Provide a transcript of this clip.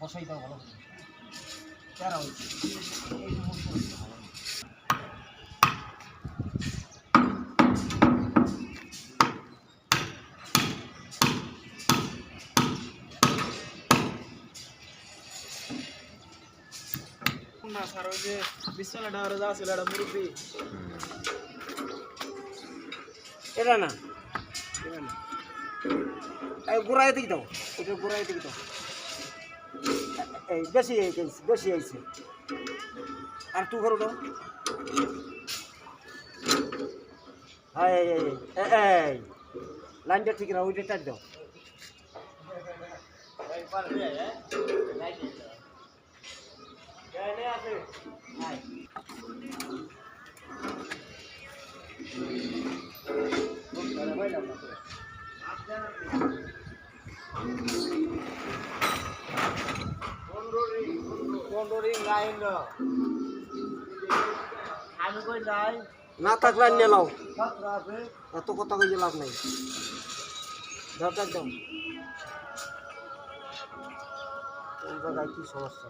বসাই দাও ভালো করে। না স্যার ওই যে একটা মুরব্বী। এটা না? এটা না। এই গোড়ায় দিকে দাও। এটা গোড়ায় দিকে দাও। এই বেশি বেশি হয়েছে। আর তু ঘর দাও হ্যাঁ এই, লাইনটা ঠিক না ওইটা টাট দাও। আমি না থাকলে নিয়ে নাও। এত কথা কইলে লাভ নাই। দরকার দাও কোন জায়গায় কি সমস্যা?